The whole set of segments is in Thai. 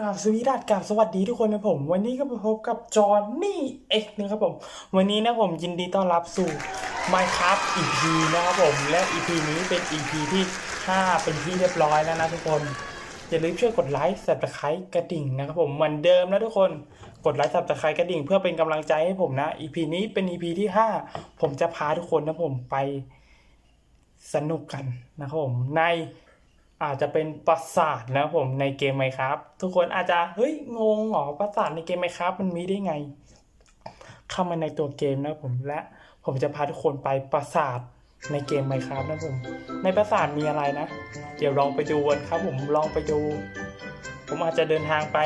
กราบสวีดัสกราบสวัสดีทุกคนนะผม วันนี้ก็มาพบกับจอห์นนี่เอ็กนะครับผม วันนี้นะผมยินดีต้อนรับสู่ Minecraft EP นะครับผมและ EP นี้เป็น EP ที่ 5 เป็นที่เรียบร้อยแล้วนะทุกคน อย่าลืมช่วยกดไลค์ subscribe กระดิ่งนะครับผมเหมือนเดิมนะทุกคนกดไลค์ subscribe กระดิ่ง เพื่อเป็นกำลังใจให้ผมนะ EP นี้เป็น EP ที่ 5 ผมจะพาทุกคนนะผมไปสนุกกันนะครับผมใน อาจจะเป็นปราสาทนะผมในเกมไหมครับ ทุกคนอาจจะเฮ้ยงงหรอปราสาทในเกมไหมครับ มันมีได้ไง เข้ามาในตัวเกมนะผมและผมจะพาทุกคนไปปราสาทในเกมไหมครับนะผม ในปราสาทมีอะไรนะ เดี๋ยวลองไปดูกันครับ ผมลองไปดู ผมอาจจะเดินทางไป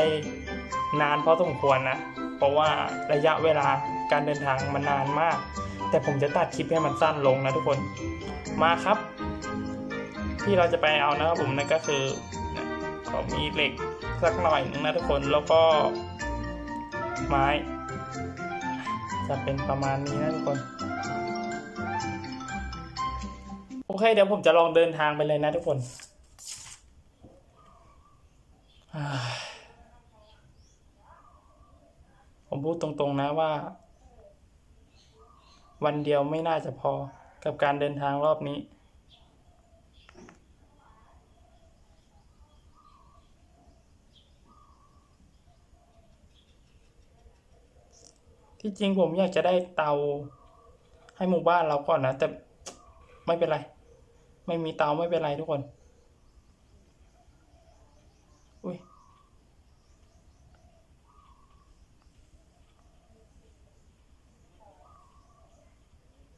นานพอสมควรนะ เพราะว่าระยะเวลาการเดินทางมันนานมาก แต่ผมจะตัดคลิปให้มันสั้นลงนะทุกคนมาครับ ที่เราจะไปเอานะครับผมนั่นก็คือเขอมีเหล็กสักหน่อยนึงนะทุกคนแล้วก็ไม้ จะเป็นประมาณนี้นะทุกคน โอเค เดี๋ยวผมจะลองเดินทางไปเลยนะทุกคนผมพูดตรงๆนะว่า วันเดียวไม่น่าจะพอกับการเดินทางรอบนี้ ที่จริงผมอยากจะได้เตาให้หมู่บ้านเราก่อนนะ แต่ไม่เป็นไร ไม่มีเตาไม่เป็นไรทุกคน อุ้ย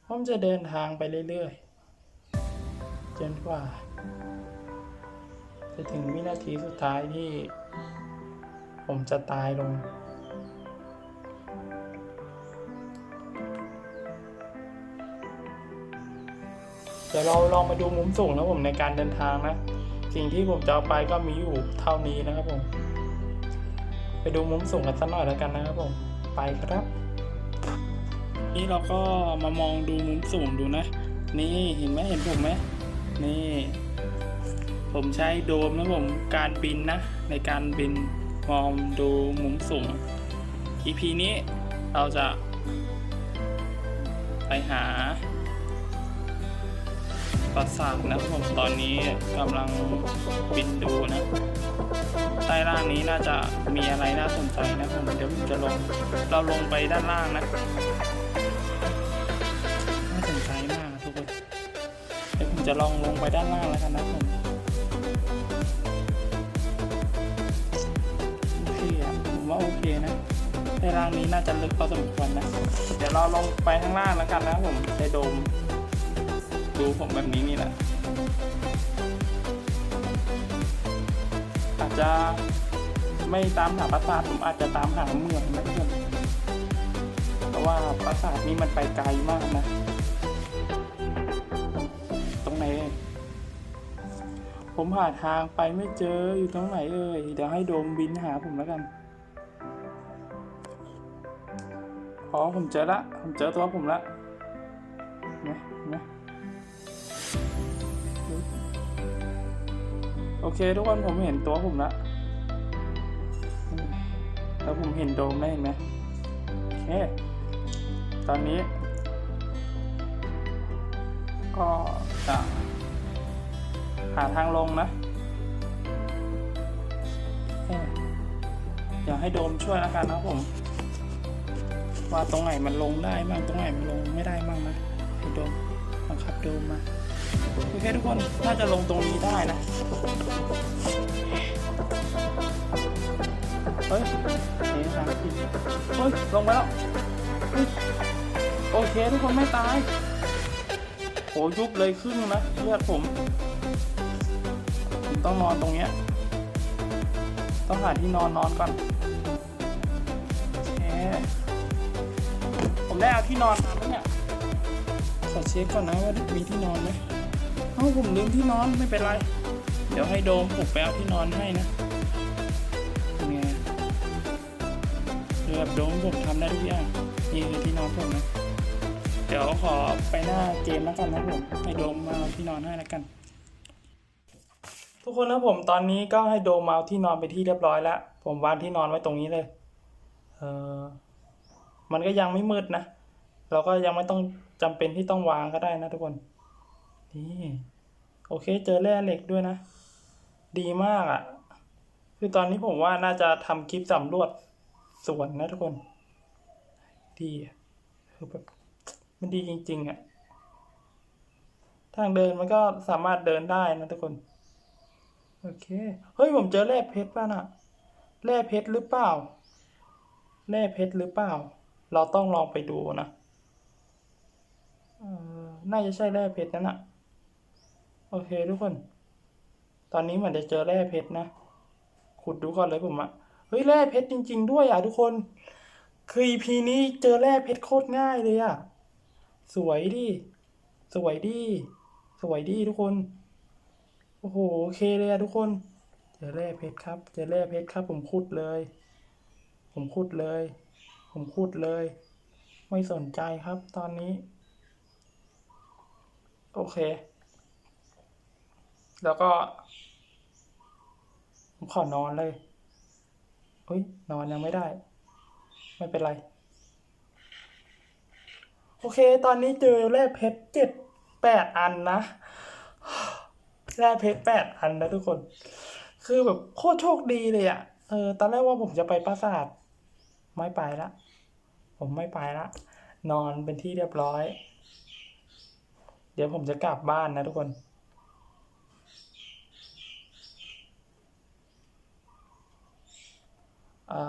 ผมจะเดินทางไปเรื่อยๆ จนกว่า จะถึงวินาทีสุดท้ายที่ ผมจะตายลง ดี๋ยวเราลองมาดูมุมสูงนะผมในการเดินทางนะ สิ่งที่ผมจะเอาไปก็มีอยู่เท่านี้นะครับผม ไปดูมุมสูงกันสักหน่อยแล้วกันนะครับผม ไปครับ นี่เราก็มามองดูมุมสูงดูนะ นี่เห็นไหมเห็นผมไหมนี่ ผมใช้โดมนะผมการบินนะ ในการบินมองดูมุมสูง EP นี้เราจะไปหา ปราสาทนะครับผมตอนนี้กำลังบินดูนะ ใต้ล่างนี้น่าจะมีอะไรน่าสนใจนะผมเดี๋ยวผมจะลงเราลงไปด้านล่างนะน่าสนใจมากทุกคนเดี๋ยวผมจะลองลงไปด้านล่างแล้วกันนะผมโอเคผมว่าโอเคนะใต้ล่างนี้น่าจะลึกพอสมควรนะเดี๋ยวเราลงไปข้างล่างแล้วกันนะผมใช้โดม ดูผมแบบนี้นี่แหละ อาจจะไม่ตามหาปราสาทผมอาจจะตามหาเมืองนะเพื่อนเพราะว่าปราสาทนี้มันไปไกลมากนะ ตรงไหน ผมหาทางไปไม่เจออยู่ตรงไหนเอ่ยเดี๋ยวให้โดมบินหาผมแล้วกันอ๋อผมเจอละ ผมเจอตัวผมละ โอเค ทุกคนผมเห็นตัวผมละแล้วผมเห็นโดมได้เห็นไหมโอเค ตอนนี้ ก็จะหาทางลงนะอยากให้โดมช่วยแล้วกันนะผม ว่าตรงไหนมันลงได้บ้างตรงไหนมันลงไม่ได้บ้างนะให้โดมบังคับโดมมา โอเคทุกคน น่าจะลงตรงนี้ได้นะ เฮ้ยนี่ทางผิดเฮ้ย ลงไปแล้ว โอเคทุกคนไม่ตาย โหยุบเลยครึ่งนะเลือดผม ผมต้องนอนตรงเนี้ย ต้องหาที่นอนนอนก่อนผมได้เอาที่นอนมาแล้วเนี่ย ขอเช็คก่อนนะว่ามีที่นอนไหม อ้าผมลืมที่นอนไม่เป็นไร เดี๋ยวให้โดมปลุกไปเอาที่นอนให้นะเป็นไงคือแบบโดมผมทำได้ทุกอย่างนี่คือที่นอนผมนะเดี๋ยวขอไปหน้าเกมแล้วกันนะผมให้โดมมาที่นอนให้แล้วกัน ทุกคนนะผมตอนนี้ก็ให้โดมเอาที่นอนไปที่เรียบร้อยแล้วผมวางที่นอนไว้ตรงนี้เลยเออมันก็ยังไม่มืดนะเราก็ยังไม่ต้องจำเป็นที่ต้องวางก็ได้นะทุกคน นี่ อเคเจอแร่เหล็กด้วยนะ ดีมากอะ่ะ คือตอนนี้ผมว่าน่าจะทำคลิปสำรวจสวนนะทุกคน ดีอะคือแบบมันดีจริง ๆอะ่ะ ทางเดินมันก็สามารถเดินได้นะทุกคน โอเค เฮ้ยผมเจอแร่เพชรป่ะน่ะแร่เพชรหรือเปล่าแร่เพชรหรือเปล่า เราต้องลองไปดูนะน่าจะใช่แร่เพชรนั่นน่ะ โอเคทุกคน ตอนนี้เหมือนจะเจอแร่เพชรนะ ขุดดูก่อนเลยผมอะเฮ้ยแร่เพชรจริง ๆ ด้วยอะทุกคน คือ EP นี้เจอแร่เพชรโคตรง่ายเลยอะสวยดิ สวยดิ สวยดิทุกคน โอ้โหโอเคเลยอะทุกคน เจอแร่เพชรครับ เจอแร่เพชรครับ ผมขุดเลย ผมขุดเลย ผมขุดเลย ไม่สนใจครับตอนนี้ โอเค แล้วก็ ผมขอนอนเลยเฮ้ย นอนยังไม่ได้ ไม่เป็นไร โอเค ตอนนี้เจอแร่เพชรเจ็ดแปดอันนะแร่เพชรแปดอันนะทุกคน คือแบบโคตรโชคดีเลยอะ่ะ เออ ตอนแรกว่าผมจะไปปราสาทไม่ไปละ ผมไม่ไปละ นอนเป็นที่เรียบร้อย เดี๋ยวผมจะกลับบ้านนะทุกคน อ่า โอเค อ่า ผม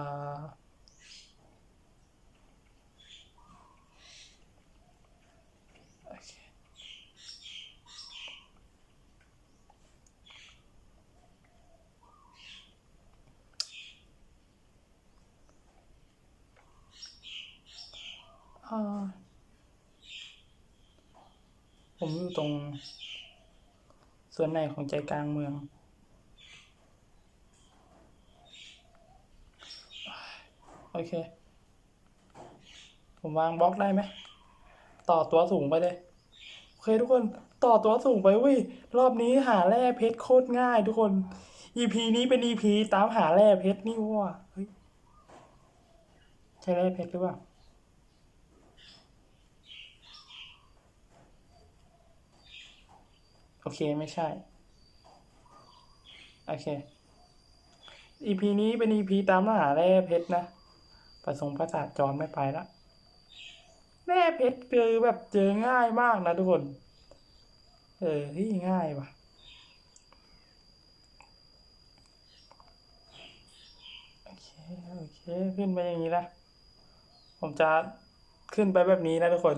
อยู่ตรง ส่วนไหนของใจกลางเมือง โอเค ผมวางบล็อกได้ไหม ต่อตัวสูงไปเลย โอเคทุกคนต่อตัวสูงไปเว้ย รอบนี้หาแร่เพชรโคตรง่ายทุกคน EP นี้เป็น EP ตามหาแร่เพชรนี่ว่ะเฮ้ยใช่แร่เพชรหรือเปล่าโอเคไม่ใช่ โอเค EP นี้เป็น EP ตามหาแร่เพชรนะ ประสงค์ประสาทจรไม่ไปละแร่เพชรเจอแบบเจอง่ายมากนะทุกคน เออที่ง่ายว่ะโอเคโอเคขึ้นไปอย่างนี้ละผมจะขึ้นไปแบบนี้นะทุกคน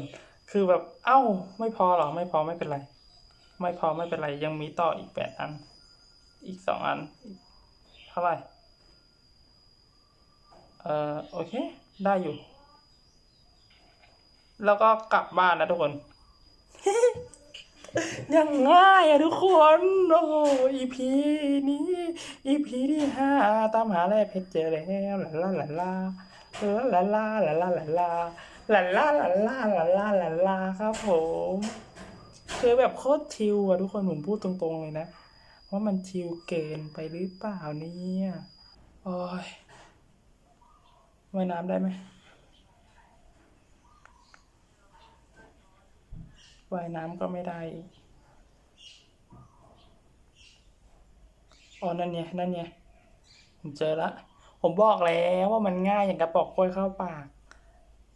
คือแบบเอ้า ไม่พอหรอ ไม่พอไม่เป็นไร ไม่พอไม่เป็นไร ยังมีต่ออีกแปดอัน อีกสองอัน เท่าไหร่ เออโอเค ได้อยู่ แล้วก็กลับบ้านนะทุกคน ยังง่ายอะทุกคน โอ้โห EP นี้ EP ที่ห้าตามหาแร่เพชรเจอแล้วลาลาลาลาลาลาลาลาลาลาลาลาลาลาลาลาลาครับผมคือแบบโคตรชิลอะทุกคนผมพูดตรงๆเลยนะว่ามันชิลเกินไปหรือเปล่าเนี่ยโอ้ย ว่ายน้ำได้ไหมว่ายน้ำก็ไม่ได้อ๋อนั่นไงนั่นไงผมเจอละ ผมบอกแล้วว่ามันง่ายอย่างกระปอกกล้วยเข้าปาก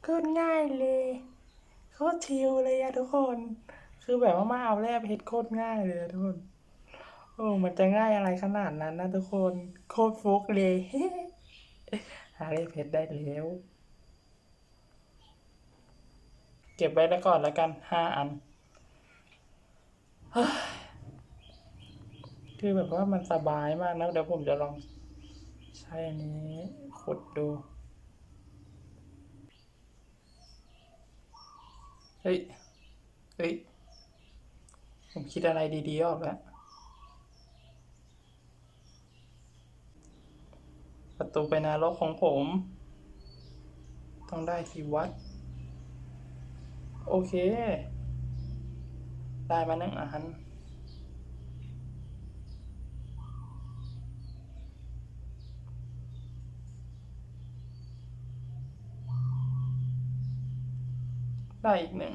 โคตรง่ายเลยโคตรชิลเลยอะทุกคน คือแบบว่ามาเอาแร่เพชรโคตรง่ายเลยทุกคน โอ้ มันจะง่ายอะไรขนาดนั้นนะทุกคน โคตรฟุกเลย หาแร่เพชรได้แล้ว เก็บไว้แล้วก่อนแล้วกันห้าอัน คือแบบว่ามันสบายมากนะ เดี๋ยวผมจะลอง ใช้อันนี้ขุดดู เฮ้ย เฮ้ย ผมคิดอะไรดีๆออกแล้ว ประตูไปนรกของผม ต้องได้ที่วัด โอเค ได้มาหนึ่งอันได้อีกหนึ่ง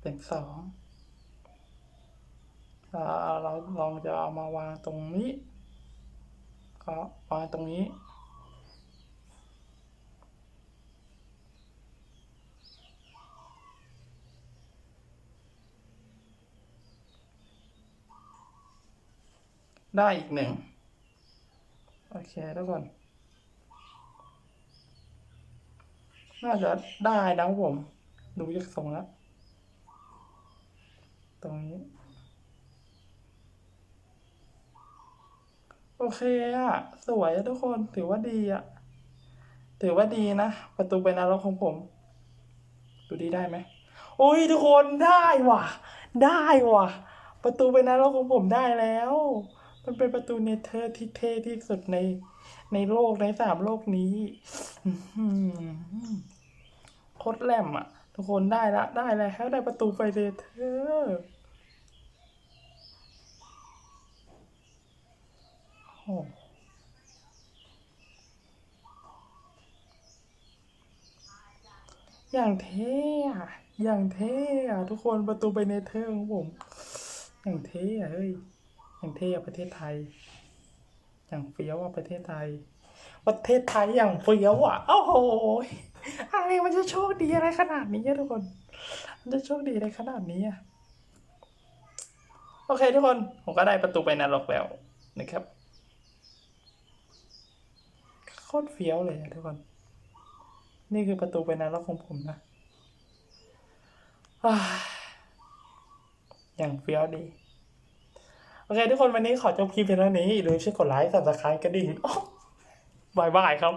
เป็นสอง เราลองจะเอามาวางตรงนี้ ก็วางตรงนี้ได้อีกหนึ่งโอเคทุกคน น่าจะได้นะผม ดูจากทรงแล้ว ตรงนี้ โอเคอะสวยอะทุกคนถือว่าดีอะถือว่าดีนะ ประตูเป็นนรกของผม ดูดีได้ไหมโอ้ยทุกคนได้ว่ะ ได้ว่ะ ประตูเป็นนรกของผมได้แล้ว มันเป็นประตูเนเธอร์ที่เท่ที่สุดในในโลกในสามโลกนี้โคตรแหลมอะ ทุกคนได้ละ ได้แล้วได้ประตูไฟเนเธอร์ อย่างเท่อะอย่างเท่อะทุกคนประตูไปเนเธอร์ของผม อย่างเท่อะเฮ้ย อย่างเท่อะประเทศไทย อย่างเฟี้ยวอะประเทศไทย ประเทศไทยอย่างเฟี้ยวอะโอ้โห อะไรมันจะโชคดีอะไรขนาดนี้ทุกคน มันจะโชคดีอะไรขนาดนี้อะโอเคทุกคน ผมก็ได้ประตูไปนรกแล้วนะครับ ตรเฟี้ยวเลยทุกคน นี่คือประตูไปนรกของผมนะอย่างเฟี้ยวดีโอเค ทุกคนวันนี้ขอจบคลิปเพียงเท่านี้อย่าลืมช่วยกดไลค์ subscribe กระดิ่งบายบายครับ